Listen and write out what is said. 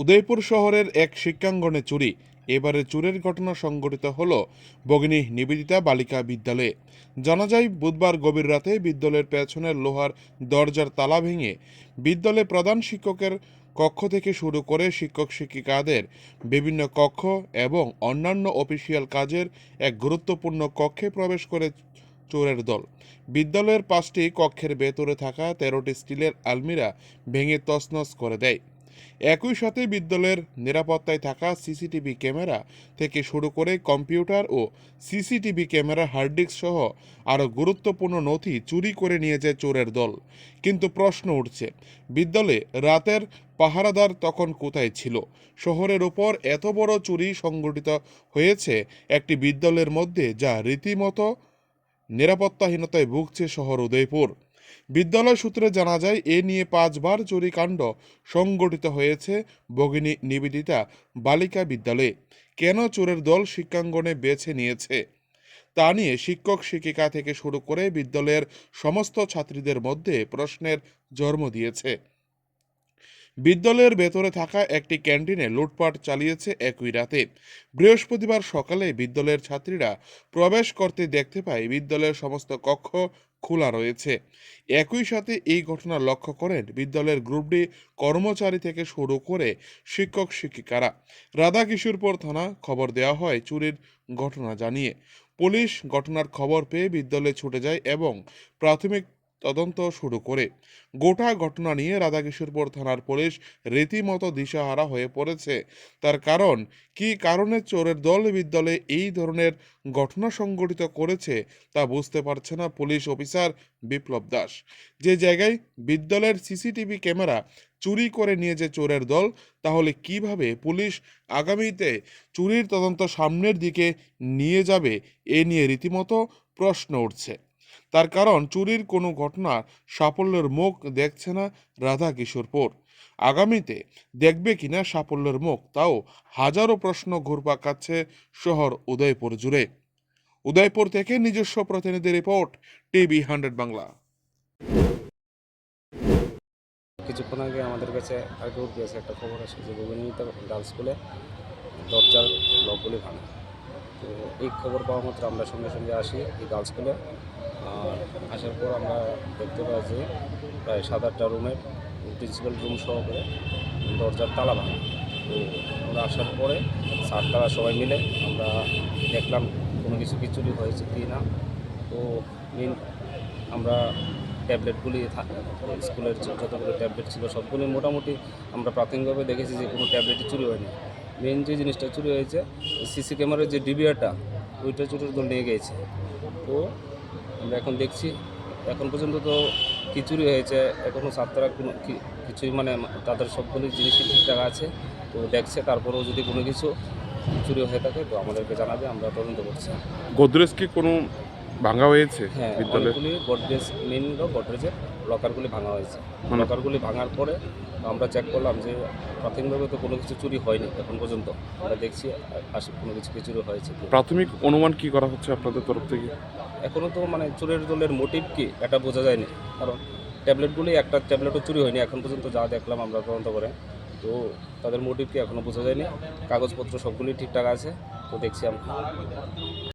উদয়পুর শহরের এক শিক্ষাঙ্গনে চুরি। এবারে চুরের ঘটনা সংঘটিত হল ভগিনী নিবেদিতা বালিকা বিদ্যালয়ে। জানা যায়, বুধবার গভীর রাতে বিদ্যালয়ের পেছনের লোহার দরজার তালা ভেঙে বিদ্যালয়ে প্রধান শিক্ষকের কক্ষ থেকে শুরু করে শিক্ষক শিক্ষিকাদের বিভিন্ন কক্ষ এবং অন্যান্য অফিসিয়াল কাজের এক গুরুত্বপূর্ণ কক্ষে প্রবেশ করে চোরের দল। বিদ্যালয়ের পাঁচটি কক্ষের ভেতরে থাকা তেরোটি স্টিলের আলমিরা ভেঙে তছনছ করে দেয়। একই সাথে বিদ্যালয়ের নিরাপত্তায় থাকা সিসিটিভি ক্যামেরা থেকে শুরু করে কম্পিউটার ও সিসিটিভি ক্যামেরা হার্ড ডিস্ক সহ আরও গুরুত্বপূর্ণ নথি চুরি করে নিয়ে যায় চোরের দল। কিন্তু প্রশ্ন উঠছে, বিদ্যালয়ে রাতের পাহারাদার তখন কোথায় ছিল? শহরের ওপর এত বড় চুরি সংগঠিত হয়েছে একটি বিদ্যালয়ের মধ্যে যা রীতিমতো নিরাপত্তাহীনতায় ভুগছে শহর উদয়পুর। বিদ্যালয় সূত্রে জানা যায়, এ নিয়ে পাঁচবার চুরিকাণ্ড সংগঠিত হয়েছে ভগিনী নিবেদিতা বালিকা বিদ্যালয়ে। কেন চোরের দল শিক্ষাঙ্গনে বেছে নিয়েছে? তা নিয়ে শিক্ষক শিক্ষিকা থেকে শুরু করে বিদ্যালয়ের সমস্ত ছাত্রীদের মধ্যে প্রশ্নের জন্ম দিয়েছে। বিদ্যালয়ের ভেতরে থাকা একটি ক্যান্টিনে লুটপাট চালিয়েছে একই রাতে। বৃহস্পতিবার সকালে বিদ্যালয়ের ছাত্রীরা প্রবেশ করতে দেখতে পায়, বিদ্যালয়ের সমস্ত কক্ষ খোলা রয়েছে। একই সাথে এই ঘটনা লক্ষ্য করেন বিদ্যালয়ের গ্রুপ ডি কর্মচারী থেকে শুরু করে শিক্ষক, শিক্ষিকারা। রাধা কিশোরপুর থানা খবর দেওয়া হয় চুরির ঘটনা জানিয়ে। পুলিশ ঘটনার খবর পেয়ে বিদ্যালয়ে ছুটে যায় এবং প্রাথমিক তদন্ত শুরু করে। গোটা ঘটনা নিয়ে রাধাকিশোরপুর থানার পুলিশ রীতিমতো দিশাহারা হয়ে পড়েছে। তার কারণ, কী কারণে চোরের দল বিদ্যালয়ে এই ধরনের ঘটনা সংঘটিত করেছে তা বুঝতে পারছে না পুলিশ অফিসার বিপ্লব দাস। যে জায়গায় বিদ্যালয়ের সিসিটিভি ক্যামেরা চুরি করে নিয়ে যে চোরের দল, তাহলে কীভাবে পুলিশ আগামীতে চুরির তদন্ত সামনের দিকে নিয়ে যাবে, এ নিয়ে রীতিমতো প্রশ্ন উঠছে। তার কারণ চুরির কোনো ঘটনা সাফল্যের মুখ দেখছে না রাধা কিশোরপুর আগামীতে দেখবে কিনা সাফল্যের মুখ, তাও হাজারো প্রশ্ন ঘুরপাক খাচ্ছে শহর উদয়পুর জুড়ে। উদয়পুর থেকে নিজস্ব প্রতিনিধি রিপোর্ট, টিভি হান্ড্রেড বাংলা। কিছুক্ষণ আগে আমাদের কাছে আগে গিয়েছে একটা খবর আসে যে গোবিন্দিতা গার্লস স্কুলে দরজার লকগুলি ভাঙা। তো এই খবর পাওয়া মাত্র আমরা সঙ্গে সঙ্গে আসি এই গার্লস স্কুলে। আর আসার পর আমরা দেখতে পাই যে প্রায় সাত আটটা রুমের প্রিন্সিপাল রুম সহকারে দরজার তালা ভাঙা। তো আমরা আসার পরে স্যার তারা সবাই মিলে আমরা দেখলাম কোনো কিছু কি চুরি হয়েছে কি না। তো মেন আমরা ট্যাবলেটগুলি স্কুলের যতগুলো ট্যাবলেট ছিল সবগুলি মোটামুটি আমরা প্রাথমিকভাবে দেখেছি যে কোনো ট্যাবলেটই চুরি হয়নি। মেন যে জিনিসটা চুরি হয়েছে সিসি ক্যামেরার যে ডিবিআরটা ওইটা চুরির দল নিয়ে গিয়েছে। তো আমরা এখন দেখছি। এখন পর্যন্ত তো খিচুড়ি হয়েছে এখনও ছাত্ররা কোনো খিচুড়ি কিছুই মানে তাদের সবগুলি জিনিসই ঠিকঠাক আছে। তো দেখছে তারপরেও যদি কোনো কিছু চুরি হয়ে থাকে তো আমাদেরকে জানাবে আমরা তদন্ত করছি। গোদরেজ কি কোনো ভাঙা হয়েছে হ্যাঁ বিদ্যালয়ে? অনেকগুলি মেন গডরেজের লকারগুলি ভাঙা হয়েছে। লকারগুলি ভাঙার পরে আমরা চেক করলাম যে প্রাথমিকভাবে তো কোনো কিছু চুরি হয়নি এখন পর্যন্ত। আমরা দেখছি আসে কোনো কিছু কি চুরি হয়েছে প্রাথমিক অনুমান কি করা হচ্ছে আপনাদের তরফ থেকে? এখনও তো মানে চোরের দলের মোটিভ কি এটা বোঝা যায়নি। কারণ ট্যাবলেটগুলি একটা ট্যাবলেটও চুরি হয়নি। এখন পর্যন্ত যা দেখলাম আমরা তদন্ত করে তো তাদের মোটিভ কি এখনও বোঝা যায়নি। কাগজপত্র সবগুলি ঠিকঠাক আছে তো দেখছি আমরা।